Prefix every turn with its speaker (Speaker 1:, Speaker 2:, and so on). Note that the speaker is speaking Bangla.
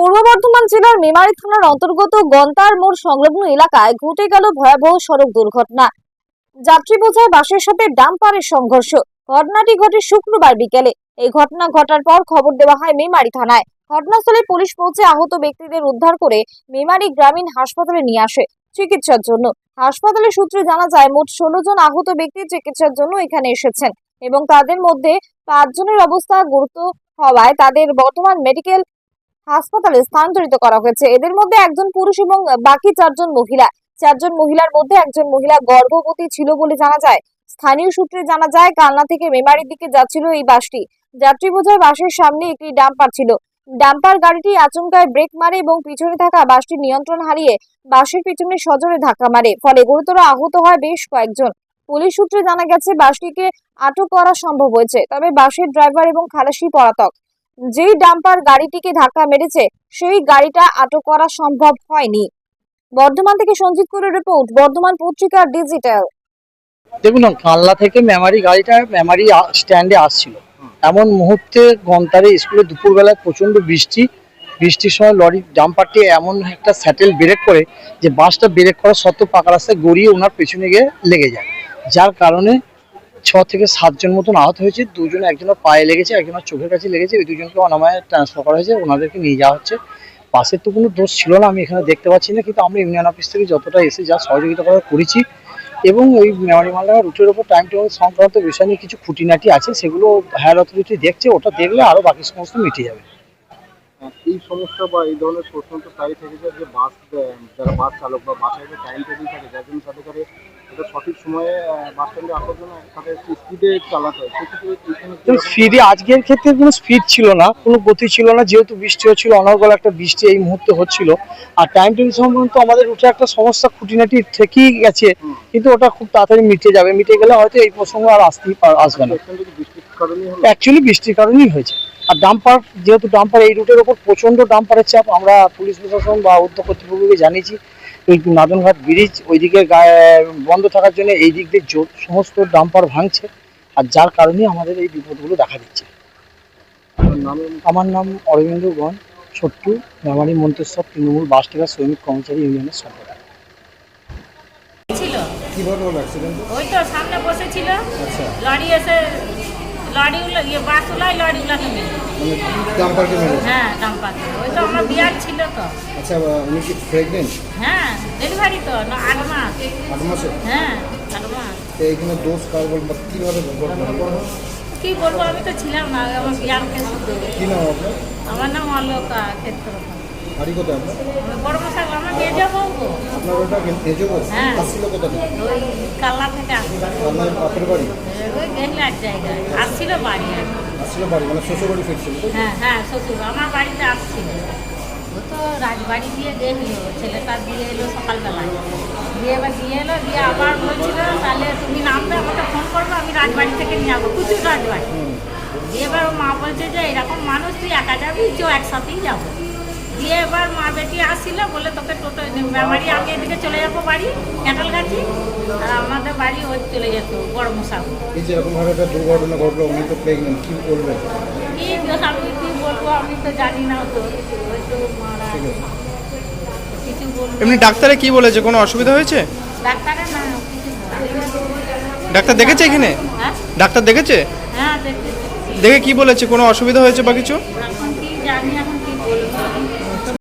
Speaker 1: পূর্ব বর্ধমান জেলার মেমারি থানার অন্তর্গত গন্তার মোড় সংলগ্ন এলাকায় ঘটে গেল ভয়াবহ সড়ক দুর্ঘটনা। যাত্রী বোঝায় বাসের সাথে ডাম্পারের সংঘর্ষ। ঘটনাটি ঘটে শুক্রবার বিকেলে। এই ঘটনা ঘটার পর খবর দেওয়া হয় মেমারি থানায়। ঘটনাস্থলে পুলিশ পৌঁছে আহত ব্যক্তিদের উদ্ধার করে মেমারি গ্রামীণ হাসপাতালে নিয়ে আসে চিকিৎসার জন্য। হাসপাতালের সূত্রে জানা যায়, মোট ষোলো জন আহত ব্যক্তি চিকিৎসার জন্য এখানে এসেছেন এবং তাদের মধ্যে পাঁচজনের অবস্থা গুরুত্ব হওয়ায় তাদের বর্তমান মেডিকেল হাসপাতালে স্থানান্তরিত করা হয়েছে। এদের মধ্যে একজন পুরুষ এবং বাকি চারজন মহিলা। চারজন মহিলার মধ্যে একজন মহিলা গর্ভবতী ছিল বলে জানা যায়। স্থানীয় সূত্রে জানা যায়, কালনা থেকে মেমারির দিকে যাচ্ছিল এই বাসটি। যাত্রী বোঝাই বাসের সামনে একটি ডাম্পার ছিল। ডাম্পার গাড়িটি আচমকায় ব্রেক মারে এবং পিছনে থাকা বাসটি নিয়ন্ত্রণ হারিয়ে বাসের পিছনে সজোরে ধাক্কা মারে। ফলে গুরুতর আহত হয় বেশ কয়েকজন। পুলিশ সূত্রে জানা গেছে, বাসটিকে আটক করা সম্ভব হয়েছে। তবে বাসের ড্রাইভার এবং খালাসি পলাতক। যেই ডাম্পার গাড়িটিকে ধাক্কা মেরেছে, সেই গাড়িটা আটক করা সম্ভব হয়নি। বর্ধমান থেকে সঞ্জিত করে রিপোর্ট, বর্ধমান পত্রিকা ডিজিটাল।
Speaker 2: দেখুন না কালনা থেকে মেমারি গাড়িটা মেমারি স্ট্যান্ডে আসছিল। এমন মুহূর্তে গন্তারে স্কুলে দুপুরবেলায় প্রচণ্ড বৃষ্টি, বৃষ্টির সময় লরি ডাম্পারটি এমন একটা স্যাটেল ব্রেক করে যে বাসটা ব্রেক করা সত্ত্বেও পাকা রাস্তায় গড়িয়ে ওনার পেছনে গিয়ে লেগে যায়। যার কারণে ছ থেকে সাতজন মতন আহত হয়েছে। দুজন একজনের পায়ে লেগেছে, একজনের চোখের কাছে লেগেছে। ওই দুজনকে অনামায় ট্রান্সফার করা হয়েছে। ওনাদেরকে নিয়ে যাওয়া হচ্ছে। পাশের তো কোনো দোষ ছিল না, আমি এখানে দেখতে পাচ্ছি না। কিন্তু আমরা ইউনিয়ন অফিস থেকে যতটা এসে যা সহযোগিতা করা করেছি এবং ওই মেমারি মালটা রুটের ওপর টাইম টেবিল সংক্রান্ত বিষয় নিয়ে কিছু খুঁটিনাটি আছে, সেগুলো হায়ার অথরিটি দেখছে। ওটা দেখলে আরও বাকি সমস্ত মিটে যাবে।
Speaker 3: এই সমস্যা বা এই ধরনের প্রশ্ন তো প্রায় থেকে যায় যে বাস যারা বাস চালক বা বাসের যে টাইম টেবিল থাকে যার জন্য তাদের কাছে এটা সঠিক সময়ে বাস স্ট্যান্ডে আসার জন্য তাদের স্পিডে চালাতে হয়। সেক্ষেত্রে
Speaker 2: স্পিডে আজকের ক্ষেত্রে কোনো স্পিড ছিল না কোনো গতি ছিল না যেহেতু বৃষ্টি হচ্ছিল অনর্গল একটা বৃষ্টি এই মুহূর্তে হচ্ছিল। আর টাইম টেবিল সম্বন্ধে আমাদের উঠে একটা সমস্যা খুঁটিনাটি থেকেই গেছে কিন্তু ওটা খুব তাড়াতাড়ি মিটে যাবে। মিটে গেলে হয়তো এই প্রসঙ্গ আর আসতেই আসবে না। অ্যাকচুয়ালি বৃষ্টির কারণেই হয়েছে। আর ডাম্পার যেহেতু ডাম্পার এই রুটের ওপর প্রচণ্ড ডাম্পারের চাপ আমরা পুলিশ প্রশাসন বা উদ্যোগ কর্তৃপক্ষকে জানিয়েছি এই নাদনঘাট ব্রিজ ওইদিকে গায়ে বন্ধ থাকার জন্য এই দিক দিয়ে সমস্ত ডাম্পার ভাঙছে আর যার কারণেই আমাদের এই বিপদগুলো দেখা দিচ্ছে। আমার নাম অরবিন্দ গণ ছোট্টু মেমারি মন্তেশ্বর তৃণমূল বাস টেকার শ্রমিক কর্মচারী ইউনিয়নের সম্পাদক
Speaker 4: ছিল।
Speaker 3: কীভাবে হলো অ্যাক্সিডেন্ট
Speaker 4: ওই তো সামনে বসেছিল।
Speaker 3: আচ্ছা।
Speaker 4: লরি এসে লরিগুলো ইয়ে বাসগুলাই লরিগুলোকে মেরে
Speaker 3: মানে ডাম্পারকে মেরেছে?
Speaker 4: হ্যাঁ ডাম্পার। ওই তো আমার বিয়ার ছিল তো।
Speaker 3: আচ্ছা উনি কি প্রেগনেন্ট
Speaker 4: হ্যাঁ ডেলিভারি তো আট মাস।
Speaker 3: আট মাসে?
Speaker 4: হ্যাঁ আট মাস।
Speaker 3: তো দোষ কার কীভাবে?
Speaker 4: কি বলব আমি তো ছিলাম না আমার বিয়ার
Speaker 3: কি নাম আপনার?
Speaker 4: আমার নাম অলোকা ক্ষেত্র
Speaker 3: বাড়ি কোথায় আপনার?
Speaker 4: বড় মশাই আমার যাব গো।
Speaker 3: আপনার ওটা তেজবো
Speaker 4: হ্যাঁ।
Speaker 3: আসছিল কোথা থেকে?
Speaker 4: কাল্লা থেকে আসছিল।
Speaker 3: আপনার বাপের বাড়ি?
Speaker 4: ওই গেলে এক জায়গায়। আসছিল বাড়ি কি।
Speaker 3: আসছিল বাড়ি মানে শ্বশুর বাড়ি ফিরছিল?
Speaker 4: হ্যাঁ হ্যাঁ শ্বশুর আমার বাড়িতে আসছিল। ও তো রাজবাড়ি দিয়ে দেখল ছেলেটা দিয়ে এলো সকালবেলায়। দিয়ে এবার দিয়ে এলো দিয়ে আবার বলছিল তাহলে তুমি নামবে আমাকে ফোন করবে আমি রাজবাড়ি থেকে নিয়ে যাব কুচুর রাজবাড়ি। দিয়ে এবার ওর মা বলছে যে এরকম মানুষ তুই একা যাবি চো একসাথেই যাব। দিয়ে এবার মা বেটি আসছিল বলে তোকে টোটো বাড়ি আমি এদিকে চলে যাব বাড়ি ক্যাটল গাছি আর আমাদের বাড়ি ওই চলে যেত বড় মশাই
Speaker 3: এই যে এরকম ভাবে একটা দুর্ঘটনা ঘটলো উনি তো প্রেগনেন্ট কি করবেন
Speaker 4: কি আমি কি বলব আমি তো জানি না তো ওই তো মারা। কিছু বলব
Speaker 5: এমনি ডাক্তারে কি বলেছে কোনো অসুবিধা হয়েছে?
Speaker 4: ডাক্তারের না
Speaker 5: ডাক্তার দেখেছে এখানে?
Speaker 4: হ্যাঁ?
Speaker 5: ডাক্তার দেখেছে?
Speaker 4: হ্যাঁ দেখতে।
Speaker 5: দেখে কি বলেছে কোনো অসুবিধা হয়েছে বা কিছু?
Speaker 4: এখন কি জানি এখন